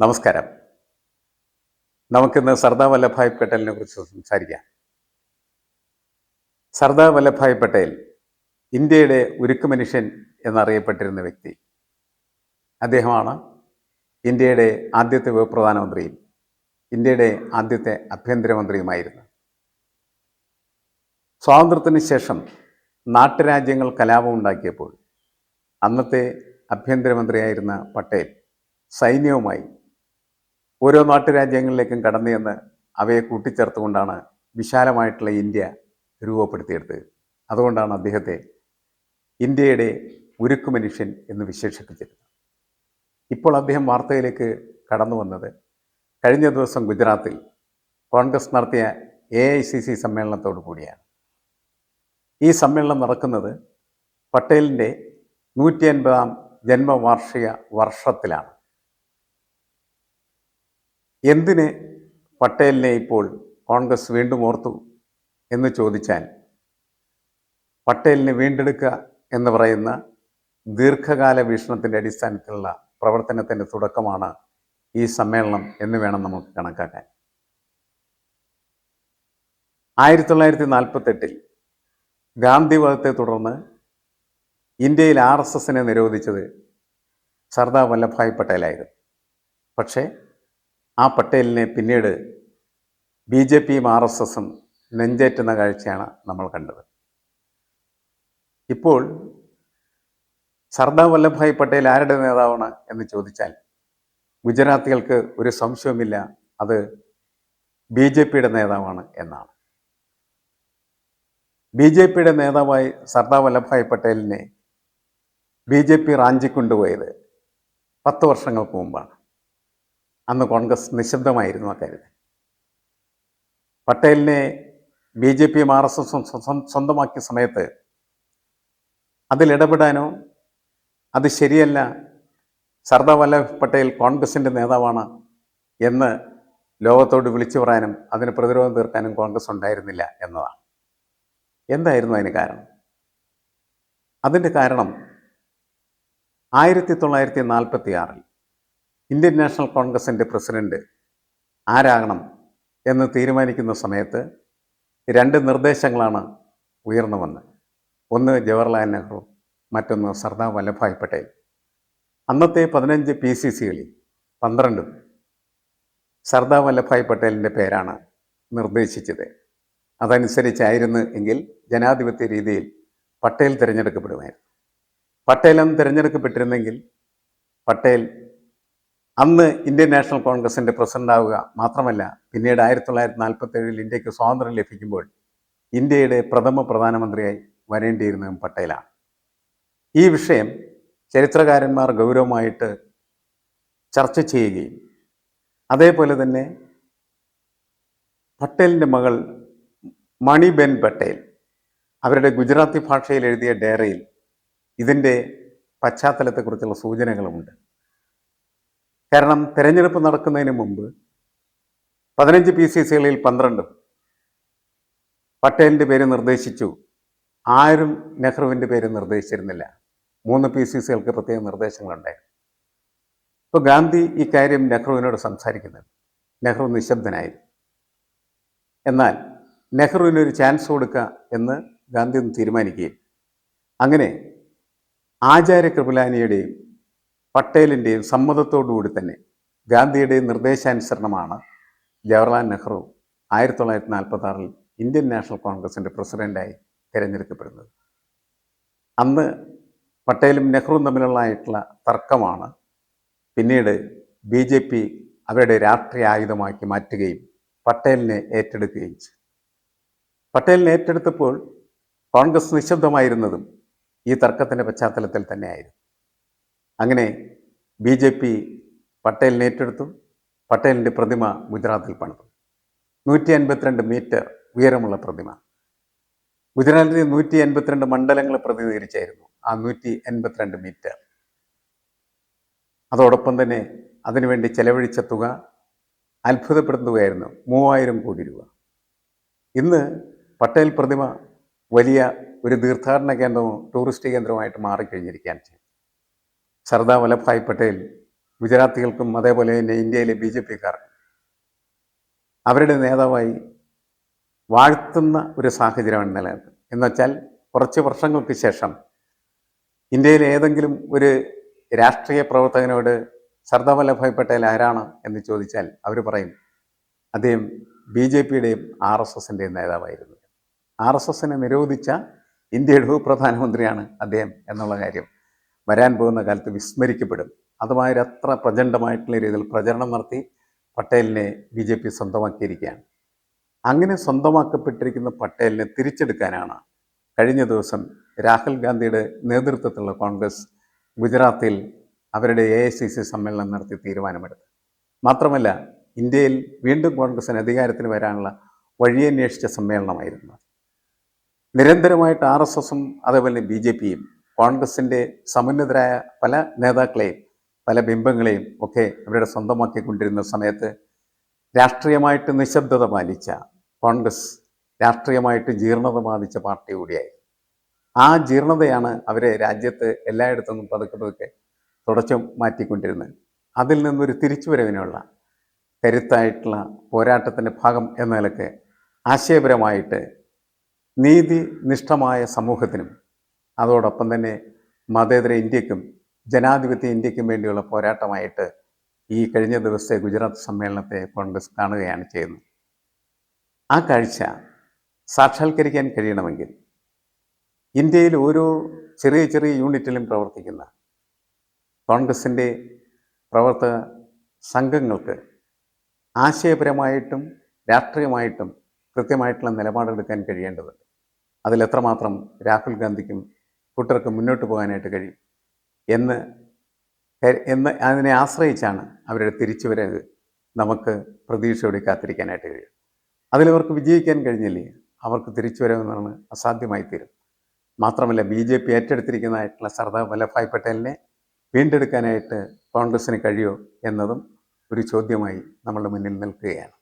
നമസ്കാരം. നമുക്കിന്ന് സർദാർ വല്ലഭായ് പട്ടേലിനെ കുറിച്ച് സംസാരിക്കാം. സർദാർ വല്ലഭായ് പട്ടേൽ ഇന്ത്യയുടെ ഉരുക്ക് മനുഷ്യൻ എന്നറിയപ്പെട്ടിരുന്ന വ്യക്തി. അദ്ദേഹമാണ് ഇന്ത്യയുടെ ആദ്യത്തെ ഉപപ്രധാനമന്ത്രിയും ഇന്ത്യയുടെ ആദ്യത്തെ ആഭ്യന്തരമന്ത്രിയുമായിരുന്നു സ്വാതന്ത്ര്യത്തിന് ശേഷം നാട്ടുരാജ്യങ്ങൾ കലാപം ഉണ്ടാക്കിയപ്പോൾ അന്നത്തെ ആഭ്യന്തരമന്ത്രിയായിരുന്ന പട്ടേൽ സൈന്യവുമായി ഓരോ നാട്ടുരാജ്യങ്ങളിലേക്കും കടന്നു ചെന്ന് അവയെ കൂട്ടിച്ചേർത്തുകൊണ്ടാണ് വിശാലമായിട്ടുള്ള ഇന്ത്യ രൂപപ്പെടുത്തിയെടുത്തത്. അതുകൊണ്ടാണ് അദ്ദേഹത്തെ ഇന്ത്യയുടെ ഉരുക്ക് മനുഷ്യൻ എന്ന് വിശേഷിപ്പിച്ചിരുന്നത് ഇപ്പോൾ അദ്ദേഹം വാർത്തയിലേക്ക് കടന്നു വന്നത് കഴിഞ്ഞ ദിവസം ഗുജറാത്തിൽ കോൺഗ്രസ് നടത്തിയ എ ഐ സി സി സമ്മേളനത്തോടു കൂടിയാണ്. ഈ സമ്മേളനം നടക്കുന്നത് പട്ടേലിന്റെ നൂറ്റി അൻപതാം ജന്മവാർഷിക വർഷത്തിലാണ്. എന്തിന് പട്ടേലിനെ ഇപ്പോൾ കോൺഗ്രസ് വീണ്ടും ഓർത്തു എന്ന് ചോദിച്ചാൽ പട്ടേലിനെ വീണ്ടെടുക്കുക എന്ന് പറയുന്ന ദീർഘകാല വീക്ഷണത്തിന്റെ അടിസ്ഥാനത്തിലുള്ള പ്രവർത്തനത്തിന്റെ തുടക്കമാണ് ഈ സമ്മേളനം എന്ന് വേണം നമുക്ക് കണക്കാക്കാൻ. ആയിരത്തി തൊള്ളായിരത്തി നാൽപ്പത്തെട്ടിൽ ഗാന്ധിവധത്തെ തുടർന്ന് ഇന്ത്യയിൽ ആർ എസ് എസിനെ നിരോധിച്ചത് സർദാർ വല്ലഭായ് പട്ടേലായിരുന്നു. പക്ഷേ ആ പട്ടേലിനെ പിന്നീട് ബി ജെ പിയും ആർ എസ് എസും നെഞ്ചേറ്റുന്ന കാഴ്ചയാണ് നമ്മൾ കണ്ടത്. ഇപ്പോൾ സർദാർ വല്ലഭായ് പട്ടേൽ ആരുടെ നേതാവാണ് എന്ന് ചോദിച്ചാൽ ഗുജറാത്തികൾക്ക് ഒരു സംശയവുമില്ല. അത് ബി ജെ പിയുടെ നേതാവാണ് എന്നാണ്. ബി ജെ പിയുടെ നേതാവായി സർദാർ വല്ലഭായ് പട്ടേലിനെ ബി ജെ പി റാഞ്ചിക്കൊണ്ടുപോയത് പത്ത് വർഷങ്ങൾക്ക് മുമ്പാണ്. അന്ന് കോൺഗ്രസ് നിശബ്ദമായിരുന്നു അക്കാര്യത്തിൽ പട്ടേലിനെ ബി ജെ പിയും ആർ എസ് എസും സ്വന്തമാക്കിയ സമയത്ത് അതിലിടപെടാനോ അത് ശരിയല്ല സർദാർ വല്ലഭ് പട്ടേൽ കോൺഗ്രസിന്റെ നേതാവാണ് എന്ന് ലോകത്തോട് വിളിച്ചു പറയാനും അതിന് പ്രതിരോധം തീർക്കാനും കോൺഗ്രസ് ഉണ്ടായിരുന്നില്ല എന്നതാണ്. എന്തായിരുന്നു അതിന് കാരണം? അതിന്റെ കാരണം ആയിരത്തി തൊള്ളായിരത്തി നാൽപ്പത്തി ആറിൽ ഇന്ത്യൻ നാഷണൽ കോൺഗ്രസിന്റെ പ്രസിഡന്റ് ആരാകണം എന്ന് തീരുമാനിക്കുന്ന സമയത്ത് രണ്ട് നിർദ്ദേശങ്ങളാണ് ഉയർന്നു വന്നത്. ഒന്ന് ജവഹർലാൽ നെഹ്റു മറ്റൊന്ന് സർദാർ വല്ലഭായ് പട്ടേൽ. അന്നത്തെ പതിനഞ്ച് പി സി സികളിൽ പന്ത്രണ്ടും സർദാർ വല്ലഭായ് പട്ടേലിന്റെ പേരാണ് നിർദ്ദേശിച്ചത്. അതനുസരിച്ചായിരുന്നു എങ്കിൽ ജനാധിപത്യ രീതിയിൽ പട്ടേൽ തിരഞ്ഞെടുക്കപ്പെടുമായിരുന്നു. അന്ന് തിരഞ്ഞെടുക്കപ്പെട്ടിരുന്നെങ്കിൽ പട്ടേൽ അന്ന് ഇന്ത്യൻ നാഷണൽ കോൺഗ്രസിന്റെ പ്രസിഡന്റ് ആവുക മാത്രമല്ല പിന്നീട് ആയിരത്തി തൊള്ളായിരത്തി നാൽപ്പത്തി ഏഴിൽ ഇന്ത്യയ്ക്ക് സ്വാതന്ത്ര്യം ലഭിക്കുമ്പോൾ ഇന്ത്യയുടെ പ്രഥമ പ്രധാനമന്ത്രിയായി വരേണ്ടിയിരുന്നതും പട്ടേലാണ്. ഈ വിഷയം ചരിത്രകാരന്മാർ ഗൗരവമായിട്ട് ചർച്ച ചെയ്യുകയും അതേപോലെ തന്നെ പട്ടേലിന്റെ മകൾ മണിബെൻ പട്ടേൽ അവരുടെ ഗുജറാത്തി ഭാഷയിൽ എഴുതിയ ഡയറിയിൽ ഇതിന്റെ പശ്ചാത്തലത്തെക്കുറിച്ചുള്ള സൂചനകളുമുണ്ട്. കാരണം തെരഞ്ഞെടുപ്പ് നടക്കുന്നതിന് മുമ്പ് പതിനഞ്ച് പി സി സികളിൽ പന്ത്രണ്ടും പട്ടേലിന്റെ പേര് നിർദ്ദേശിച്ചു. ആരും നെഹ്റുവിന്റെ പേര് നിർദ്ദേശിച്ചിരുന്നില്ല. മൂന്ന് പി സി സികൾക്ക് പ്രത്യേക നിർദ്ദേശങ്ങളുണ്ടായിരുന്നു. ഇപ്പോൾ ഗാന്ധി കാര്യം നെഹ്റുവിനോട് സംസാരിക്കുന്നുണ്ട് നെഹ്റു നിശബ്ദനായിരുന്നു എന്നാൽ നെഹ്റുവിനൊരു ചാൻസ് കൊടുക്കുക എന്ന് ഗാന്ധി തീരുമാനിക്കുകയും. അങ്ങനെ ആചാര്യ കൃപലാനിയുടെയും പട്ടേലിന്റെയും സമ്മതത്തോടുകൂടി തന്നെ ഗാന്ധിയുടെയും നിർദ്ദേശാനുസരണമാണ് ജവഹർലാൽ നെഹ്റു ആയിരത്തി തൊള്ളായിരത്തി നാൽപ്പത്തി ആറിൽ ഇന്ത്യൻ നാഷണൽ കോൺഗ്രസിന്റെ പ്രസിഡന്റായി തിരഞ്ഞെടുക്കപ്പെടുന്നത്. അന്ന് പട്ടേലും നെഹ്റുവും തമ്മിലുള്ളതായിട്ടുള്ള തർക്കമാണ് പിന്നീട് ബി ജെ പി അവരുടെ രാഷ്ട്രീയ ആയുധമാക്കി മാറ്റുകയും പട്ടേലിനെ ഏറ്റെടുക്കുകയും ചെയ്തു. പട്ടേലിനെ ഏറ്റെടുത്തപ്പോൾ കോൺഗ്രസ് നിശബ്ദമായിരുന്നതും ഈ തർക്കത്തിന്റെ പശ്ചാത്തലത്തിൽ തന്നെയായിരുന്നു. അങ്ങനെ ബി ജെ പി പട്ടേലിനെ ഏറ്റെടുത്തു. പട്ടേലിന്റെ പ്രതിമ ഗുജറാത്തിൽ പണിതു. നൂറ്റി അൻപത്തിരണ്ട് മീറ്റർ ഉയരമുള്ള പ്രതിമ. ഗുജറാത്തിലെ നൂറ്റി എൺപത്തിരണ്ട് മണ്ഡലങ്ങൾ പ്രതിനിധീകരിച്ചായിരുന്നു ആ നൂറ്റി എൺപത്തിരണ്ട് മീറ്റർ. അതോടൊപ്പം തന്നെ അതിനുവേണ്ടി ചെലവഴിച്ച തുക അത്ഭുതപ്പെടുത്തുകയായിരുന്നു. മൂവായിരം കോടി രൂപ. ഇന്ന് പട്ടേൽ പ്രതിമ വലിയ ഒരു തീർത്ഥാടന കേന്ദ്രവും ടൂറിസ്റ്റ് കേന്ദ്രവുമായിട്ട് മാറിക്കഴിഞ്ഞിരിക്കുകയാണ് ചെയ്യും സർദാർ വല്ലഭായ് പട്ടേൽ ഗുജറാത്തികൾക്കും അതേപോലെ തന്നെ ഇന്ത്യയിലെ ബി ജെ പിക്കാർ അവരുടെ നേതാവായി വാഴ്ത്തുന്ന ഒരു സാഹചര്യമാണ് നിലനിൽക്കുന്നത് എന്നുവെച്ചാൽ കുറച്ച് വർഷങ്ങൾക്ക് ശേഷം ഇന്ത്യയിലെ ഏതെങ്കിലും ഒരു രാഷ്ട്രീയ പ്രവർത്തകനോട് സർദാർ വല്ലഭായ് പട്ടേൽ ആരാണ് എന്ന് ചോദിച്ചാൽ അവർ പറയും അദ്ദേഹം ബി ജെ പിയുടെയും ആർ എസ് എസിന്റെയും നേതാവായിരുന്നു. ആർ എസ് എസിനെ നിരോധിച്ച ഇന്ത്യയുടെ ഉപപ്രധാനമന്ത്രിയാണ് അദ്ദേഹം എന്നുള്ള കാര്യം വരാൻ പോകുന്ന കാലത്ത് വിസ്മരിക്കപ്പെടും. അതുമായ അത്ര പ്രചണ്ഡമായിട്ടുള്ള രീതിയിൽ പ്രചരണം നടത്തി പട്ടേലിനെ ബി ജെ പി സ്വന്തമാക്കിയിരിക്കുകയാണ്. അങ്ങനെ സ്വന്തമാക്കപ്പെട്ടിരിക്കുന്ന പട്ടേലിനെ തിരിച്ചെടുക്കാനാണ് കഴിഞ്ഞ ദിവസം രാഹുൽ ഗാന്ധിയുടെ നേതൃത്വത്തിലുള്ള കോൺഗ്രസ് ഗുജറാത്തിൽ അവരുടെ എ ഐ സി സി സമ്മേളനം നടത്തി തീരുമാനമെടുത്തു മാത്രമല്ല ഇന്ത്യയിൽ വീണ്ടും കോൺഗ്രസിന് അധികാരത്തിന് വരാനുള്ള വഴിയന്വേഷിച്ച സമ്മേളനമായിരുന്നു നിരന്തരമായിട്ട് ആർ എസ് എസും അതേപോലെ ബി ജെ പിയും കോൺഗ്രസിന്റെ സമുന്നതരായ പല നേതാക്കളെയും പല ബിംബങ്ങളെയും ഒക്കെ അവരുടെ സ്വന്തമാക്കിക്കൊണ്ടിരുന്ന സമയത്ത് രാഷ്ട്രീയമായിട്ട് നിശബ്ദത പാലിച്ച കോൺഗ്രസ് രാഷ്ട്രീയമായിട്ട് ജീർണത ബാധിച്ച പാർട്ടി കൂടിയായി. ആ ജീർണതയാണ് അവരെ രാജ്യത്ത് എല്ലായിടത്തു പതുക്കെ പതുക്കെ തുടച്ചു മാറ്റിക്കൊണ്ടിരുന്നത്. അതിൽ നിന്നൊരു തിരിച്ചുവരവിനുള്ള കരുത്തായിട്ടുള്ള പോരാട്ടത്തിന്റെ ഭാഗം എന്ന നിലയ്ക്ക് ആശയപരമായിട്ട് നീതിനിഷ്ഠമായ സമൂഹത്തിനും അതോടൊപ്പം തന്നെ മതേതര ഇന്ത്യക്കും ജനാധിപത്യ ഇന്ത്യക്കും വേണ്ടിയുള്ള പോരാട്ടമായിട്ട് ഈ കഴിഞ്ഞ ദിവസത്തെ ഗുജറാത്ത് സമ്മേളനത്തെ കോൺഗ്രസ് കാണുകയാണ് ചെയ്യുന്നത്. ആ കാഴ്ച സാക്ഷാത്കരിക്കാൻ കഴിയണമെങ്കിൽ ഇന്ത്യയിൽ ഓരോ ചെറിയ ചെറിയ യൂണിറ്റിലും പ്രവർത്തിക്കുന്ന കോൺഗ്രസിന്റെ പ്രവർത്തക സംഘങ്ങൾക്ക് ആശയപരമായിട്ടും രാഷ്ട്രീയമായിട്ടും കൃത്യമായിട്ടുള്ള നിലപാടെടുക്കാൻ കഴിയേണ്ടതുണ്ട്. അതിലെത്രമാത്രം രാഹുൽ ഗാന്ധിക്കും കൂട്ടർക്ക് മുന്നോട്ട് പോകാനായിട്ട് കഴിയും. എന്ന് എന്ന് അതിനെ ആശ്രയിച്ചാണ് അവരുടെ തിരിച്ചുവരവ് നമുക്ക് പ്രതീക്ഷയോടെ കാത്തിരിക്കാനായിട്ട് കഴിയും അതിലവർക്ക് വിജയിക്കാൻ കഴിഞ്ഞില്ലേ? അവർക്ക് തിരിച്ചുവരവെന്നാണ് അസാധ്യമായി തീരും മാത്രമല്ല ബി ജെ പി ഏറ്റെടുത്തിരിക്കുന്നതായിട്ടുള്ള സർദാർ വല്ലഭായ് പട്ടേലിനെ വീണ്ടെടുക്കാനായിട്ട് കോൺഗ്രസ്സിന് കഴിയോ എന്നതും ഒരു ചോദ്യമായി നമ്മളുടെ മുന്നിൽ നിൽക്കുകയാണ്.